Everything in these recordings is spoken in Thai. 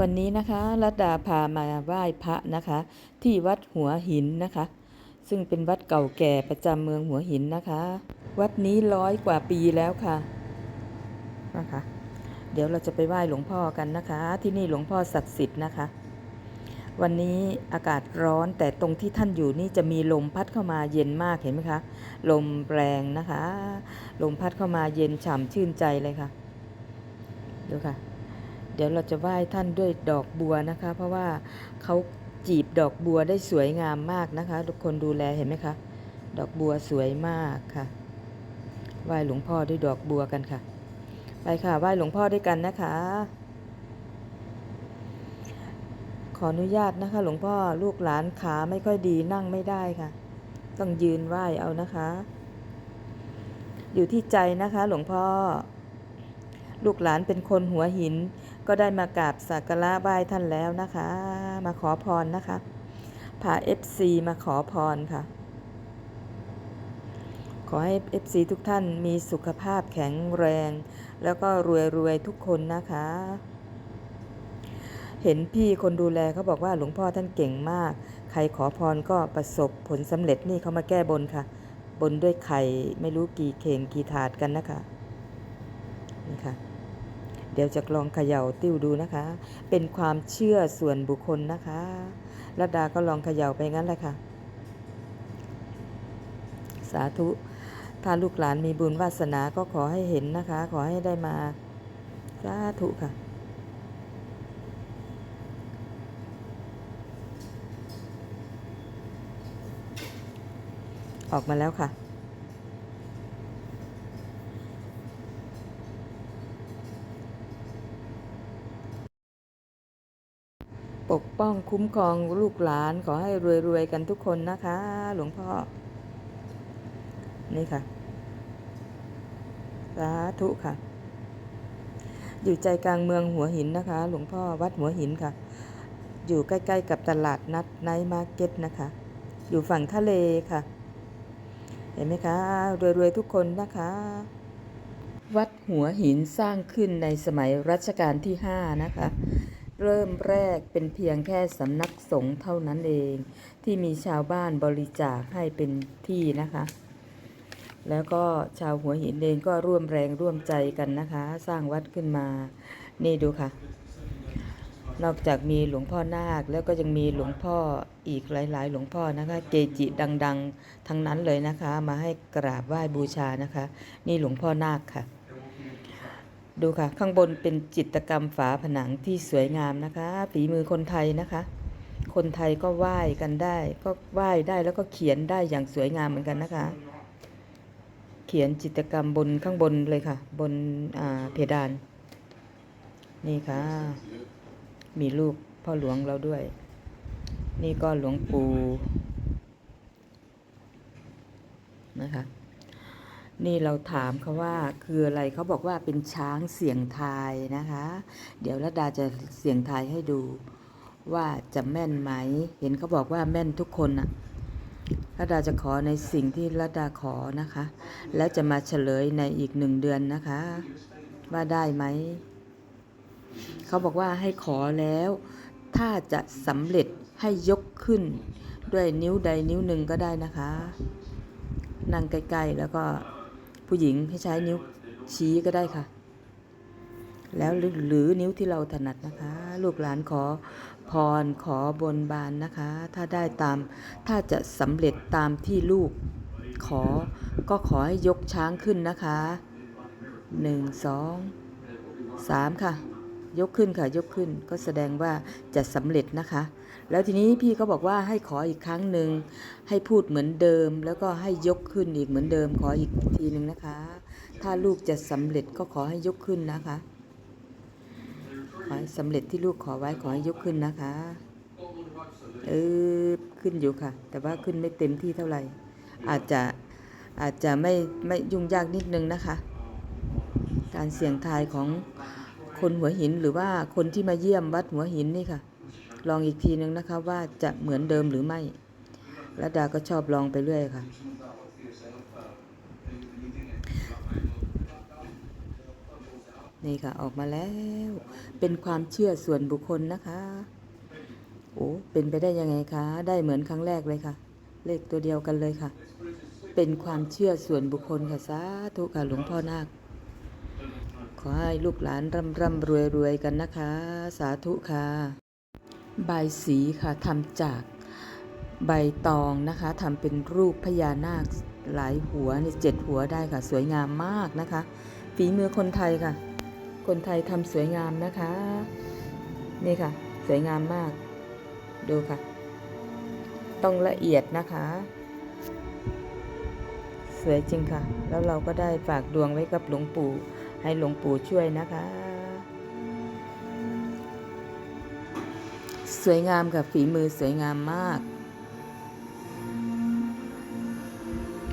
วันนี้นะคะรัตดาพามาไหว้พระนะคะ ที่วัดหัวหินนะคะ ซึ่งเป็นวัดเก่าแก่ประจำเมืองหัวหินนะคะ วัดนี้ร้อยกว่าปีแล้วค่ะนะคะ เดี๋ยวเราจะไปไหว้หลวงพ่อกันนะคะ ที่นี่หลวงพ่อศักดิ์สิทธิ์นะคะ วันนี้อากาศร้อนแต่ตรงที่ท่านอยู่นี่จะมีลมพัดเข้ามาเย็นมากเห็นไหมคะ ลมแรงนะคะ ลมพัดเข้ามาเย็นฉ่ำชื่นใจเลยค่ะ ดูค่ะ เดี๋ยวเราจะไหว้ท่านด้วยดอกบัวนะคะ เพราะว่าเขาจีบดอกบัวได้สวยงามมากนะคะ ทุกคนดูแลเห็นไหมคะ ดอกบัวสวยมากค่ะไหว้หลวงพ่อด้วยดอกบัวกันค่ะ ไปค่ะไหว้หลวงพ่อด้วยกันนะคะ ขออนุญาตนะคะ หลวงพ่อลูกหลานขาไม่ค่อยดีนั่งไม่ได้ค่ะ ต้องยืนไหว้เอานะคะ อยู่ที่ใจนะคะ หลวงพ่อ ลูกหลานเป็นคนหัวหิน ก็ได้มากราบสักการะไหว้ท่านแล้วนะคะ มาขอพรนะคะพา FC มาขอพรค่ะ ขอให้ FC ทุกท่านมีสุขภาพแข็งแรง แล้วก็รวยๆทุกคนนะคะ เห็นพี่คนดูแลเขาบอกว่าหลวงพ่อท่านเก่งมาก ใครขอพรก็ประสบผลสำเร็จนี่เขามาแก้บนค่ะ บนด้วยไข่ไม่รู้กี่เข่งกี่ถาดกันนะคะนี่ค่ะ เดี๋ยวจะลองเขย่าติ้วดูนะคะ เป็นความเชื่อส่วนบุคคลนะคะรัดาก็ลองเขย่าไปงั้นแหละค่ะ สาธุ ถ้าลูกหลานมีบุญวาสนาก็ขอให้เห็นนะคะ ขอให้ได้มา สาธุค่ะออกมาแล้วค่ะ ปกป้องคุ้มครองลูกหลานขอให้รวยๆกันทุกคนนะคะ หลวงพ่อ นี่ค่ะ สาธุค่ะ อยู่ใจกลางเมืองหัวหินนะคะ หลวงพ่อวัดหัวหินค่ะ อยู่ใกล้ๆกับตลาดนัดไนท์มาร์เก็ตนะคะ อยู่ฝั่งทะเลค่ะ เห็นไหมคะ รวยๆทุกคนนะคะ วัดหัวหินสร้างขึ้นในสมัยรัชกาลที่ 5 นะคะ เริ่มแรกเป็นเพียงแค่สำนักสงฆ์เท่านั้นเอง ที่มีชาวบ้านบริจาคให้เป็นที่นะคะ แล้วก็ชาวหัวหินเองก็ร่วมแรงร่วมใจกันนะคะ สร้างวัดขึ้นมา นี่ดูค่ะ นอกจากมีหลวงพ่อนาคแล้วก็ยังมีหลวงพ่ออีกหลาย ๆ หลวงพ่อนะคะ เกจิดัง ๆ ทั้งนั้นเลยนะคะ มาให้กราบไหว้บูชานะคะ นี่หลวงพ่อนาคค่ะ ดูค่ะ ข้างบนเป็นจิตกรรมฝาผนังที่สวยงามนะคะฝีมือคนไทยนะคะ คนไทยก็ไหว้กันได้ ก็ไหว้ได้แล้วก็เขียนได้อย่างสวยงามเหมือนกันนะคะ เขียนจิตกรรมบนข้างบนเลยค่ะ บนเพดาน นี่ค่ะ มีรูปพ่อหลวงเราด้วย นี่ก็หลวงปู่นะคะ นี่เราถามเขาว่าคืออะไรเขาบอกว่าเป็นช้างเสียงทายนะคะ เดี๋ยวรัดาจะเสียงทายให้ดูว่าจะแม่นไหม เห็นเขาบอกว่าแม่นทุกคนนะรัดาจะขอในสิ่งที่รัดาขอนะคะ แล้วจะมาเฉลยในอีกหนึ่งเดือนนะคะ ว่าได้ไหม เขาบอกว่าให้ขอแล้ว ถ้าจะสำเร็จให้ยกขึ้น ด้วยนิ้วใดนิ้วหนึ่งก็ได้นะคะ นั่งใกล้ๆแล้วก็ ผู้หญิงให้ใช้นิ้วชี้ก็ได้ค่ะ แล้วหรือนิ้วที่เราถนัดนะคะ ลูกหลานขอพรขอบนบานนะคะ ถ้าได้ตามถ้าจะสำเร็จตามที่ลูกขอก็ขอให้ยกช้างขึ้นนะคะหนึ่งสองสามค่ะ ยกขึ้นค่ะยกขึ้นก็แสดงว่าจะสำเร็จนะคะ แล้วทีนี้พี่เขาบอกว่าให้ขออีกครั้งหนึ่งให้พูดเหมือนเดิม แล้วก็ให้ยกขึ้นอีกเหมือนเดิม ขออีกทีหนึ่งนะคะ ถ้าลูกจะสำเร็จก็ขอให้ยกขึ้นนะคะขอให้สำเร็จที่ลูกขอไว้ขอให้ยกขึ้นนะคะเออขึ้นอยู่ค่ะ แต่ว่าขึ้นไม่เต็มที่เท่าไหร่ อาจจะอาจจะไม่ไม่ยุ่งยากนิดนึงนะคะ การเสี่ยงทายของ คนหัวหินหรือว่าคนที่มาเยี่ยมวัดหัวหินนี่ค่ะ ลองอีกทีนึงนะคะว่าจะเหมือนเดิมหรือไม่ระดาก็ชอบลองไปเรื่อยค่ะ นี่ค่ะออกมาแล้ว เป็นความเชื่อส่วนบุคคลนะคะ โอ้เป็นไปได้ยังไงคะ ได้เหมือนครั้งแรกเลยค่ะ เลขตัวเดียวกันเลยค่ะ เป็นความเชื่อส่วนบุคคลค่ะสาธุค่ะหลวงพ่อนาค อให้ลูกหลานร่ำร่ำรวยรวยกันนะคะ สาธุค่ะใบสีค่ะทำจากใบตองนะคะทำเป็นรูปพญานาคหลายหัวนี่เจ็ดหัวได้ค่ะ สวยงามมากนะคะ ฝีมือคนไทยค่ะ คนไทยทำสวยงามนะคะ นี่ค่ะ สวยงามมาก ดูค่ะ ต้องละเอียดนะคะ สวยจริงค่ะ แล้วเราก็ได้ฝากดวงไว้กับหลวงปู่ ให้หลวงปู่ช่วยนะคะ สวยงามกับฝีมือสวยงามมาก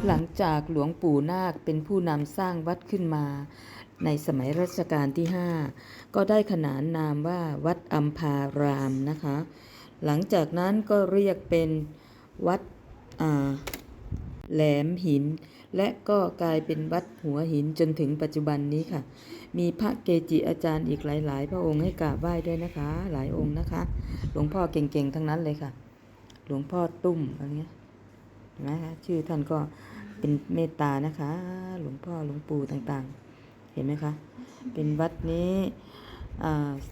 หลังจากหลวงปู่นาคเป็นผู้นำสร้างวัดขึ้นมา ในสมัยรัชกาลที่ 5 ก็ได้ขนานนามว่าวัดอัมพารามนะคะ หลังจากนั้นก็เรียกเป็นวัดอ่า แหลมหิน และก็กลายเป็นวัดหัวหินจนถึงปัจจุบันนี้ค่ะ มีพระเกจิอาจารย์อีกหลาย ๆ พระองค์ให้กราบไหว้ด้วยนะคะ หลายองค์นะคะ หลวงพ่อเก่งๆทั้งนั้นเลยค่ะ หลวงพ่อตุ้มอะไรเงี้ยเห็นะคะชื่อท่านก็เป็นเมตตานะคะ หลวงพ่อหลวงปู่ต่างๆ เห็นไหมคะ เป็นวัดนี้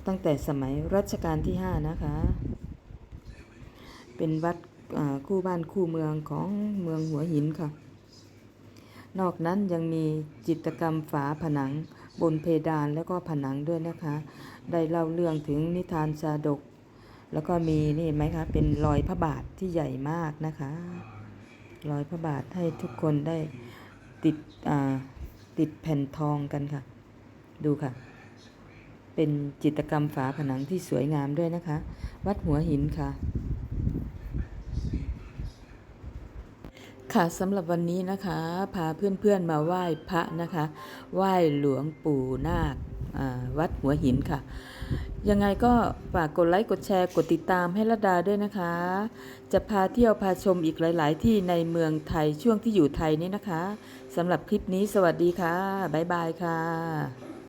ตั้งแต่สมัยรัชกาลที่ 5 นะคะ เป็นวัด คู่บ้านคู่เมืองของเมืองหัวหินค่ะ นอกนั้นยังมีจิตรกรรมฝาผนังบนเพดานแล้วก็ผนังด้วยนะคะ ได้เล่าเรื่องถึงนิทานชาดก แล้วก็มีนี่เห็นไหมคะ เป็นรอยพระบาทที่ใหญ่มากนะคะ รอยพระบาทให้ทุกคนได้ติดติดแผ่นทองกันค่ะ ดูค่ะ เป็นจิตรกรรมฝาผนังที่สวยงามด้วยนะคะ วัดหัวหินค่ะ ค่ะสำหรับวันนี้นะคะพาเพื่อนๆมาไหว้พระนะคะ ไหว้หลวงปู่นาควัดหัวหินค่ะ ยังไงก็ฝากกดไลค์กดแชร์กดติดตามให้ละดาด้วยนะคะ จะพาเที่ยวพาชมอีกหลาย ๆ ที่ในเมืองไทยช่วงที่อยู่ไทยนี้นะคะสำหรับคลิปนี้สวัสดีค่ะ บ๊ายบายค่ะ